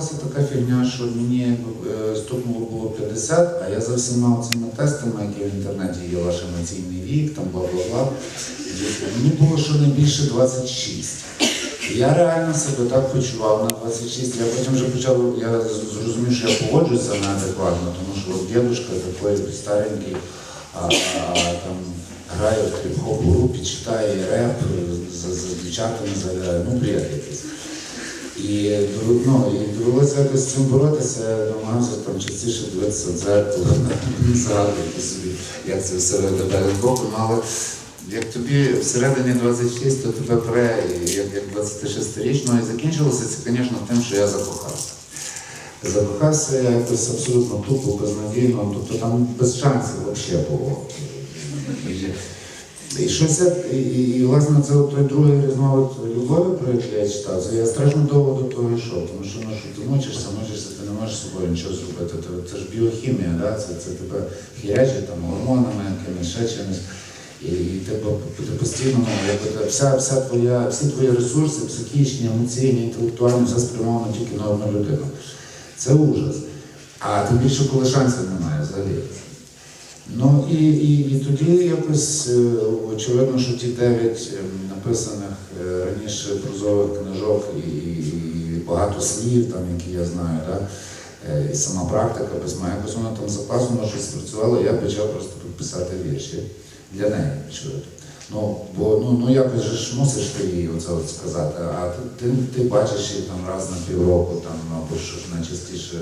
сталася така фігня, що мені е, стукнуло було 50, а я за всіма цими тестами, які в інтернеті є ваш емоційний вік, там бла-бла-бла. Мені було щонайбільше 26. Я реально себе так почував на 26. Я потім вже почав, я зрозумів, що я погоджуюся неадекватно, тому що от дідушка такий старенький, а, а, там грає в хіп-хоп групі, читає реп, за, за дівчатами заглядає, ну бред якийсь. І, ну, і довелося якось з цим боротися, намагався там частіше дивитися в дзеркало, згадувати собі, як це все виглядає з боку. Але як тобі всередині 26, то тебе пре, як, як 26-річного, і закінчилося це, звісно, тим, що я закохався. Закохався я якось абсолютно тупо, безнадійно, тобто там без шансів взагалі було. І- щось я, і, і, і, власне це той другий різновид любові, про який я читав, це я страшно довго до того йшов, тому що, ну, що ти мучишся, мучишся, ти не можеш з собою нічого зробити. Це, це ж біохімія, да? це, це тебе хірячить там гормонами, якимись ще чимось. І, і ти, ти постійно, ну, якби, вся, вся твоя, всі твої ресурси, психічні, емоційні, інтелектуальні, все спрямовано тільки на одну людину. Це ужас. А тим більше, коли шансів немає взагалі. Ну і, і, і тоді якось е, очевидно, що ті дев'ять е, написаних е, раніше прозових книжок і, і багато слів, там, які я знаю, да? е, і сама практика письма, якось воно там запасано, щось спрацювало, я почав просто писати вірші для неї. очевидно. Ну, бо ну, ну якось ж мусиш ти їй оце от сказати, а ти, ти, бачиш її там раз на півроку, там, або що ж найчастіше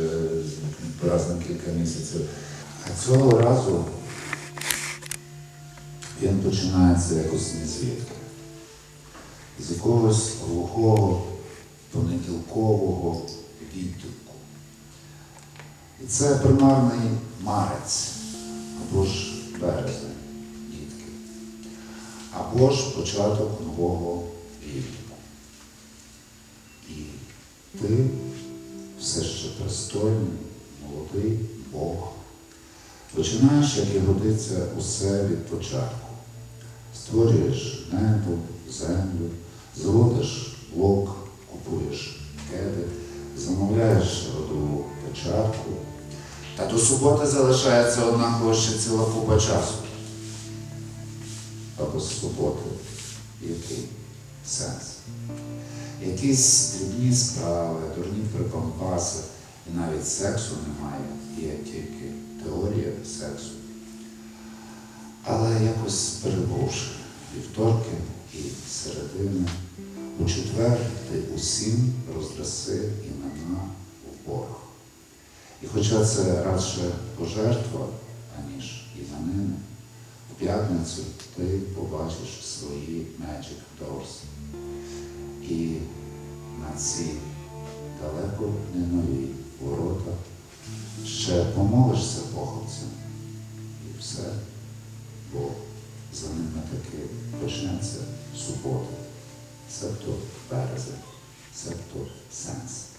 раз на кілька місяців. А цього разу він починається якось не звідки. З якогось глухого, понеділкового відтинку. І це примарний марець, або ж березень, дітки, або ж початок нового відтинку. І ти все ще пристойний, молодий Бог. Починаєш, як і годиться, усе від початку. Створюєш небо, землю, заводиш блок, купуєш кеди, замовляєш родову печатку. Та до суботи залишається однаково ще ціла купа часу. А без суботи який сенс? Якісь дрібні справи, дурні прикомпаси, і навіть сексу немає, є тільки якось перебувши вівторки і середини, у четвер ти усім роздраси імена в борг. І хоча це радше пожертва, аніж іменини, в п'ятницю ти побачиш свої Magic Doors. І на ці далеко не нові ворота ще помолишся таки почнеться субота, себто березень, себто сенс.